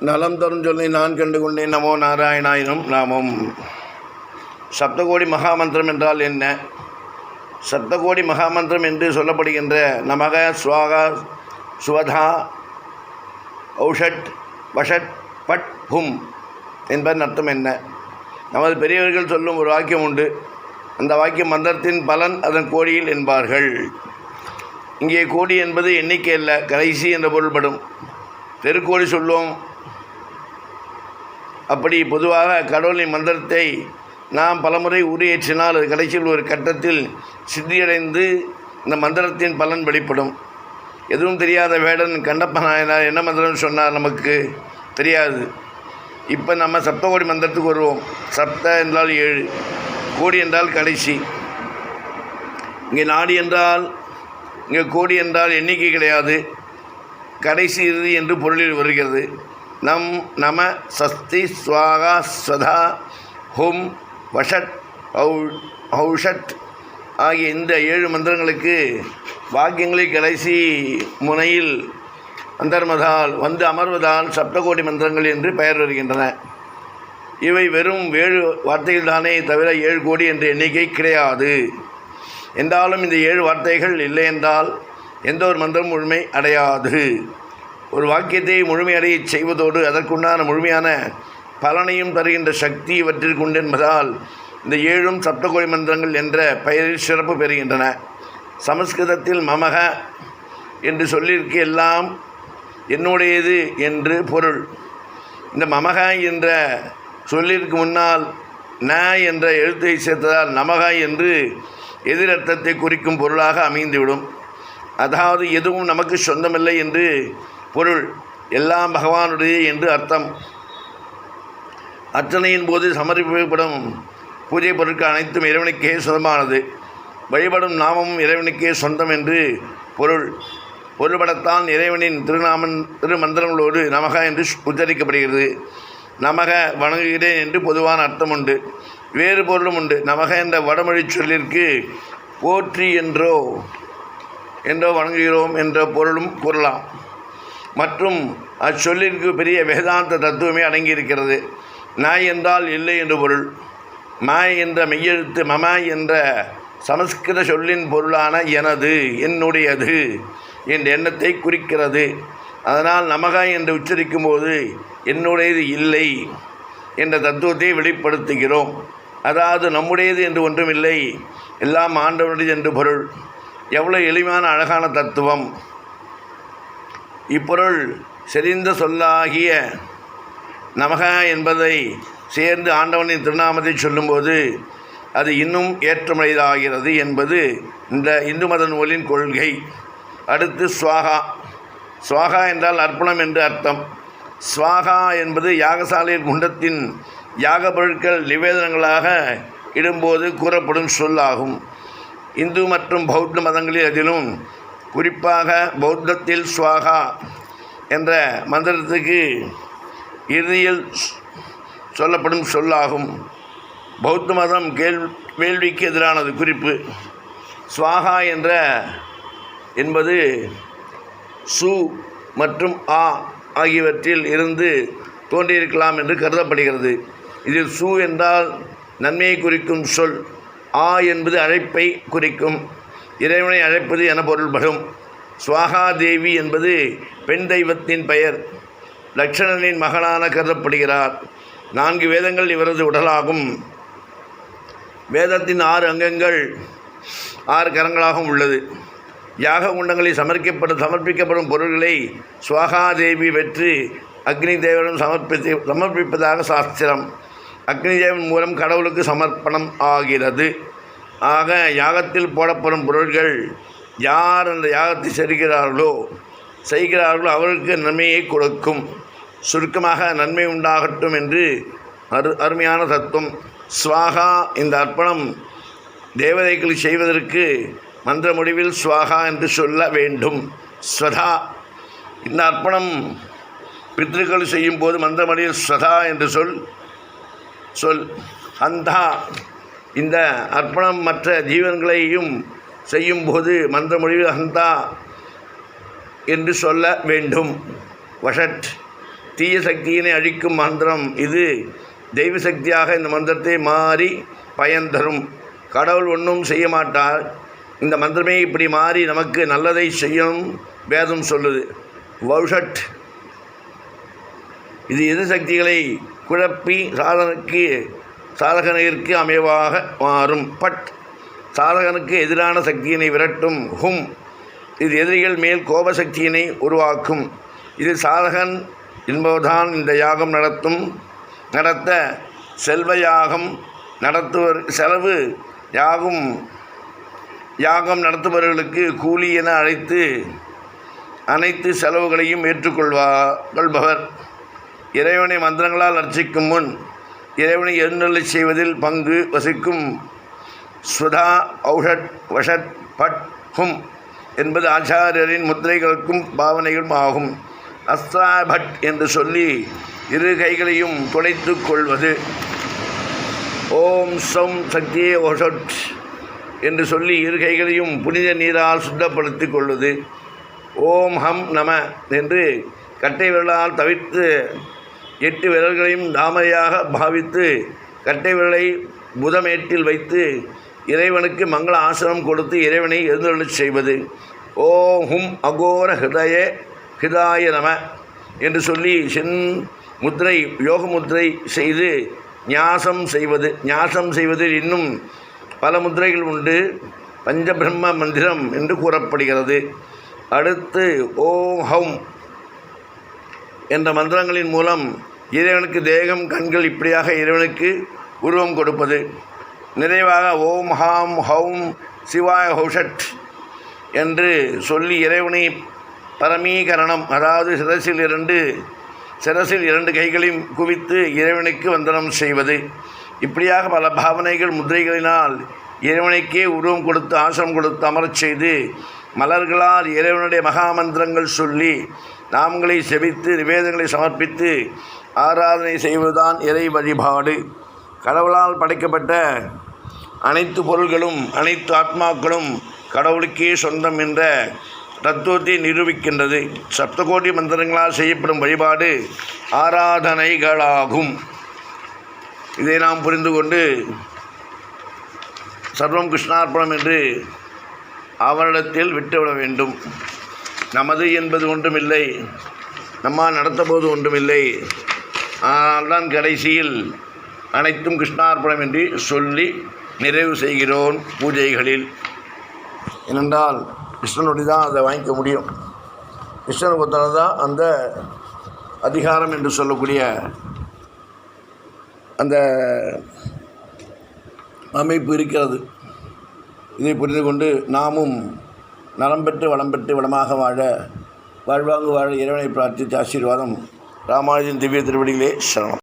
நலம் தரும் சொல்லி நான் கண்டு கொண்டேன். நமோ நாராயணாயினும் நாமம். சப்தகோடி மகாமந்திரம் என்றால் என்ன? சப்தகோடி மகாமந்திரம் என்று சொல்லப்படுகின்ற நமக சுவாகா சுவதா ஔஷட் வஷட் பட் ஹும் என்பதன் அர்த்தம் என்ன? நமது பெரியவர்கள் சொல்லும் ஒரு வாக்கியம் உண்டு. அந்த வாக்கியம் மந்திரத்தின் பலன் அதன் கோடியில் என்பார்கள். இங்கே கோடி என்பது எண்ணிக்கை அல்ல கடைசி என்ற பொருள்படும். தெருக்கோடி சொல்லுவோம். அப்படி பொதுவாக கடவுளின் மந்திரத்தை நாம் பலமுறை உரியேற்றினால் அது கடைசியில் ஒரு கட்டத்தில் சித்தியடைந்து இந்த மந்திரத்தின் பலன் வெளிப்படும். எதுவும் தெரியாத வேடன் கண்டப்ப நாயனார் என்ன மந்திரம் சொன்னார் நமக்கு தெரியாது. இப்போ நம்ம சப்தகோடி மந்திரத்துக்கு வருவோம். சப்த என்றால் ஏழு கோடி என்றால் கடைசி. இங்கே நாடி என்றால் இங்கே கோடி என்றால் எண்ணிக்கை கிடையாது. கடைசி இறுதி என்று பொருளில் வருகிறது. நம் நம சஸ்தி ஸ்வாகா ஸ்வதா ஹும் வஷட் ஹௌ ஹௌஷட் ஆகிய இந்த ஏழு மந்திரங்களுக்கு வாக்கியங்களை கடைசி முனையில் அந்தர்மதால் வந்து அமர்வதால் சப்தகோடி மந்திரங்கள் என்று பெயர் வருகின்றன. இவை வெறும் ஏழு வார்த்தைகள்தானே தவிர ஏழு கோடி என்ற எண்ணிக்கை கிடையாது. என்றாலும் இந்த ஏழு வார்த்தைகள் இல்லை என்றால் எந்த ஒரு மந்திரம் முழுமை அடையாது. ஒரு வாக்கியத்தை முழுமையடையச் செய்வதோடு அதற்குண்டான முழுமையான பலனையும் தருகின்ற சக்தி இவற்றிற்குண்டு என்பதால் இந்த ஏழும் சப்தகோடி மந்திரங்கள் என்ற பெயரில் சிறப்பு பெறுகின்றன. சமஸ்கிருதத்தில் மமக என்று சொல்லிற்கு எல்லாம் என்னுடையது என்று பொருள். இந்த மமக என்ற சொல்லிற்கு முன்னால் ந என்ற எழுத்தை சேர்த்ததால் நமக என்று எதிரர்த்தத்தை குறிக்கும் பொருளாக அமைந்துவிடும். அதாவது எதுவும் நமக்கு சொந்தமில்லை என்று பொருள் எல்லாம் பகவானுடைய என்று அர்த்தம். அர்ச்சனையின் போது சமர்ப்பிக்கப்படும் பூஜை பொருட்கள் அனைத்தும் இறைவனுக்கே சொந்தமானது. வழிபடும் நாமமும் இறைவனுக்கே சொந்தம் என்று பொருள். பொருள்படத்தான் இறைவனின் திருநாமன் திருமந்திரங்களோடு நமக என்று உச்சரிக்கப்படுகிறது. நமக வணங்குகிறேன் என்று பொதுவான அர்த்தம் உண்டு. வேறு பொருளும் உண்டு. நமக என்ற வடமொழி சொல்லிற்கு போற்றி என்றோ என்றோ வணங்குகிறோம் என்ற பொருளும் கூறலாம் மற்றும் அச்சொல்லிற்கு பெரிய வேதாந்த தத்துவமே அடங்கியிருக்கிறது. நாய் என்றால் இல்லை என்று பொருள். மாய் என்ற மெய்யெழுத்து மம என்ற சமஸ்கிருத சொல்லின் பொருளான எனது என்னுடையது என்ற எண்ணத்தை குறிக்கிறது. அதனால் நமக என்று உச்சரிக்கும் போது என்னுடையது இல்லை என்ற தத்துவத்தை வெளிப்படுத்துகிறோம். அதாவது நம்முடையது என்று ஒன்றுமில்லை எல்லாம் ஆண்டவனுடையது என்று பொருள். எவ்வளோ எளிமையான அழகான தத்துவம். இப்பொருள் செறிந்த சொல்லாகிய நமக என்பதை சேர்ந்து ஆண்டவனின் திருநாமத்தை சொல்லும்போது அது இன்னும் ஏற்றமுடையதாகிறது என்பது இந்த இந்து மத நூலின் கொள்கை. அடுத்து ஸ்வாகா ஸ்வாகா என்றால் அர்ப்பணம் என்று அர்த்தம். ஸ்வாகா என்பது யாகசாலையின் குண்டத்தின் யாக பொருட்கள் நிவேதனங்களாக இடும்போது கூறப்படும் சொல்லாகும். இந்து மற்றும் பௌத்த மதங்களில் அதிலும் குறிப்பாக பௌத்தத்தில் ஸ்வாகா என்ற மந்திரத்துக்கு இறுதியில் சொல்லப்படும் சொல்லாகும். பௌத்த மதம் கேள் வேள்விக்கு எதிரானது. குறிப்பு ஸ்வாகா என்ற என்பது சு மற்றும் ஆ ஆகியவற்றில் இருந்து தோன்றியிருக்கலாம் என்று கருதப்படுகிறது. இதில் சு என்றால் நன்மையை குறிக்கும் சொல் ஆ என்பது அழைப்பை குறிக்கும். இறைவனை அழைப்பது என பொருள்படும் ஸ்வாகா தேவி என்பது பெண் தெய்வத்தின் பெயர். லக்ஷணனின் மகனான கருதப்படுகிறார். நான்கு வேதங்கள் இவரது உடலாகும். வேதத்தின் ஆறு அங்கங்கள் ஆறு கரங்களாகவும் உள்ளது. யாக குண்டங்களில் சமர்ப்பிக்கப்படும் சமர்ப்பிக்கப்படும் பொருள்களை சுவாகாதேவி வெற்று அக்னி தேவனும் சமர்ப்பித்து சமர்ப்பிப்பதாக சாஸ்திரம். அக்னி தேவன் மூலம் கடவுளுக்கு சமர்ப்பணம் ஆகிறது. ஆக யாகத்தில் போடப்படும் பொருள்கள் யார் அந்த யாகத்தை செய்கிறார்களோ செய்கிறார்களோ அவர்களுக்கு நன்மையை கொடுக்கும். சுருக்கமாக நன்மை உண்டாகட்டும் என்று அரு அருமையான தத்துவம். ஸ்வாகா இந்த அர்ப்பணம் தேவதைகள் செய்வதற்கு மந்திர முடிவில் ஸ்வாகா என்று சொல்ல வேண்டும். ஸ்வதா. இந்த அர்ப்பணம் பித்ருக்கள் செய்யும்போது மந்திர முடிவில் ஸ்வதா என்று சொல் சொல். அந்தா. இந்த அர்ப்பணம் மற்ற ஜீவன்களையும் செய்யும்போது மந்திர மொழியில் ஹந்தா என்று சொல்ல வேண்டும். வஷட் தீய சக்தியினை அழிக்கும் மந்திரம் இது. தெய்வ சக்தியாக இந்த மந்திரத்தை மாறி பயன் தரும். கடவுள் ஒன்றும் செய்ய மாட்டார். இந்த மந்திரமே இப்படி மாறி நமக்கு நல்லதை செய்யும் வேதம் சொல்லுது. வௌஷட் இது எது சக்திகளை குழப்பி சாதனைக்கு சாதகனிற்கு அமைவாக மாறும். பட் சாதகனுக்கு எதிரான சக்தியினை விரட்டும். ஹும் இது எதிரிகள் மேல் கோப சக்தியினை உருவாக்கும். இது சாதகன் என்பதுதான் இந்த யாகம் நடத்தும். நடத்த செல்வ யாகம் நடத்துவர் செலவு யாகும். யாகம் நடத்துபவர்களுக்கு கூலி என அழைத்து அனைத்து செலவுகளையும் ஏற்றுக்கொள்வா கொள்பவர் இறைவனை மந்திரங்களால் அர்ச்சிக்கும் முன் இறைவனை எழுந்தருளை செய்வதில் பங்கு வசிக்கும் சுதா ஔஷட் வஷட் பட் ஹும் என்பது ஆச்சாரியரின் முத்திரைகளுக்கும் பாவனைகளும் ஆகும். அஸ்தாபட் என்று சொல்லி இரு கைகளையும் துடைத்து கொள்வது. ஓம் சம் சக்தியே ஒஷட் என்று சொல்லி இரு கைகளையும் புனித நீரால் சுத்தப்படுத்திக் கொள்வது. ஓம் ஹம் நம என்று கட்டை விரலால் தவிர்த்து எட்டு விரல்களையும் தாமரையாக பாவித்து கட்டை விரலை புதமேட்டில் வைத்து இறைவனுக்கு மங்கள ஆசனம் கொடுத்து இறைவனை எழுந்தருளச் செய்வது. ஓஹும் ஹும் அகோர ஹிருதய ஹிதாய நம என்று சொல்லி சென் முத்திரை யோக முத்திரை செய்து ஞாசம் செய்வது. ஞாசம் செய்வதில் இன்னும் பல முத்திரைகள் உண்டு. பஞ்சபிரம்ம மந்திரம் என்று கூறப்படுகிறது. அடுத்து ஓம் ஹம் என்ற மந்திரங்களின் மூலம் இறைவனுக்கு தேகம் கண்கள் இப்படியாக இறைவனுக்கு உருவம் கொடுப்பது. நிறைவாக ஓம் ஹாம் ஹௌம் சிவாய ஹௌஷட் என்று சொல்லி இறைவனை பரமீகரணம் அதாவது சிரசில் இரண்டு சிரசில் இரண்டு கைகளையும் குவித்து இறைவனுக்கு வந்தனம் செய்வது. இப்படியாக பல பாவனைகள் முதிரைகளினால் இறைவனுக்கே உருவம் கொடுத்து ஆசிரம் கொடுத்து அமரச் செய்து மலர்களால் இறைவனுடைய மகாமந்திரங்கள் சொல்லி நாமங்களை செபித்து நிவேதங்களை சமர்ப்பித்து ஆராதனை செய்வதுதான் இறை வழிபாடு. கடவுளால் படைக்கப்பட்ட அனைத்து பொருள்களும் அனைத்து ஆத்மாக்களும் கடவுளுக்கே சொந்தம் என்ற தத்துவத்தை நிரூபிக்கின்றது. சப்தகோடி மந்திரங்களால் செய்யப்படும் வழிபாடு ஆராதனைகளாகும். இதை நாம் புரிந்து கொண்டு சர்வம் கிருஷ்ணார்ப்பணம் என்று அவரிடத்தில் விட்டுவிட வேண்டும். நமது என்பது ஒன்றுமில்லை நம்மால் நடத்தபோது ஒன்றுமில்லை. ஆனால்தான் கடைசியில் அனைத்தும் கிருஷ்ணார்ப்பணம் என்று சொல்லி நிறைவு செய்கிறோம் பூஜைகளில். ஏனென்றால் கிருஷ்ணனுடைய தான் அதை வாங்கிக்க முடியும். கிருஷ்ணனை பொறுத்தவரை தான் அந்த அதிகாரம் என்று சொல்லக்கூடிய அந்த அமைப்பு இருக்கிறது. இதை புரிந்து கொண்டு நாமும் நலம் பெற்று வளம் பெற்று வளமாக வாழ வாழ்வாங்கு வாழ இறைவனை பிரார்த்தித்து ஆசீர்வாதம். ராமானுஜன் திவ்ய திருவடிகளே சரணம்.